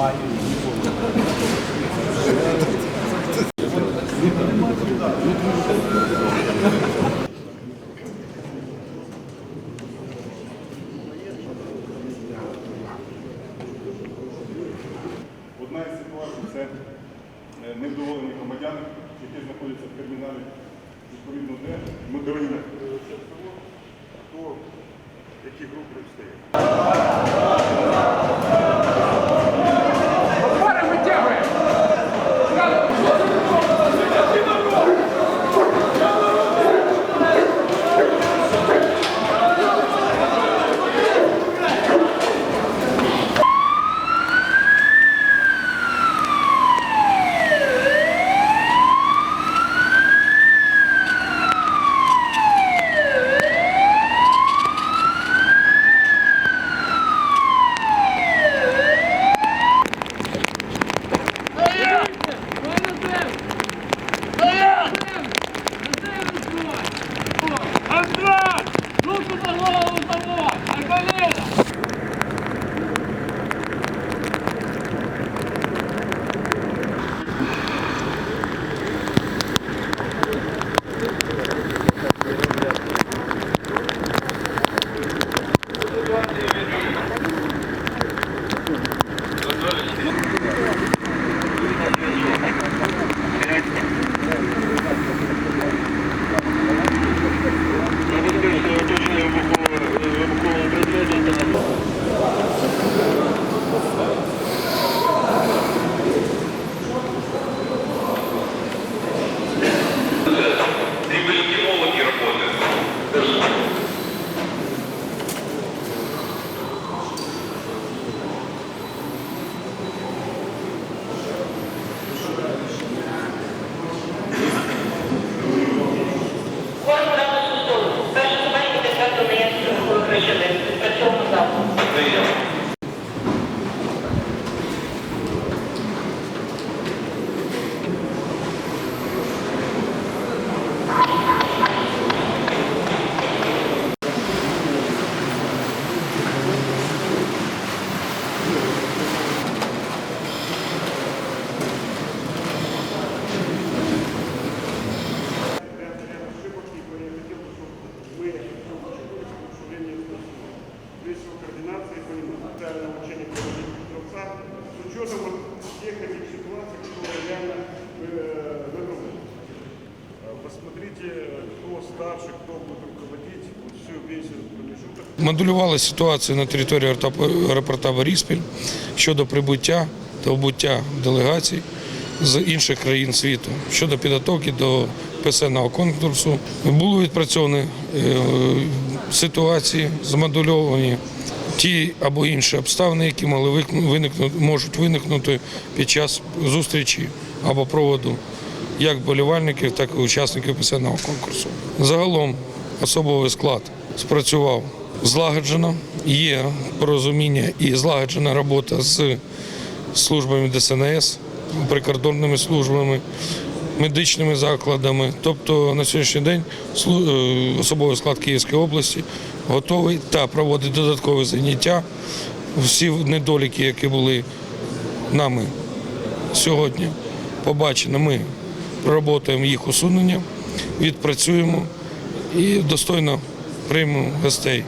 Одна із ситуацій це е, невдоволені громадяни, які знаходяться в терміналі, відповідно, де? Ми координации понимали. Специальное обучение проводить стрелца с учетом вот тех этих ситуаций, которые реально э, выявлены. Э, Посмотрите, кто старше, кто будет руководить вот всю весь этот промежуток. Моделювали ситуацію на території аеропорта- аеропорта Бориспіль щодо прибуття та вбуття делегацій з інших країн світу щодо підготовки до писаного конкурсу. Були відпрацьовані е, ситуації, змодульовані ті або інші обставини, які вик- виникнути, можуть виникнути під час зустрічі або проводу як болівальників, так і учасників писаного конкурсу. Загалом особовий склад спрацював злагоджено, є порозуміння і злагоджена робота з службами ДСНС, прикордонними службами, медичними закладами. Тобто на сьогоднішній день е, особовий склад Київської області готовий та проводить додаткові заняття. Всі недоліки, які були нами сьогодні побачені, ми проработаємо їх усунення, відпрацюємо і достойно приймемо гостей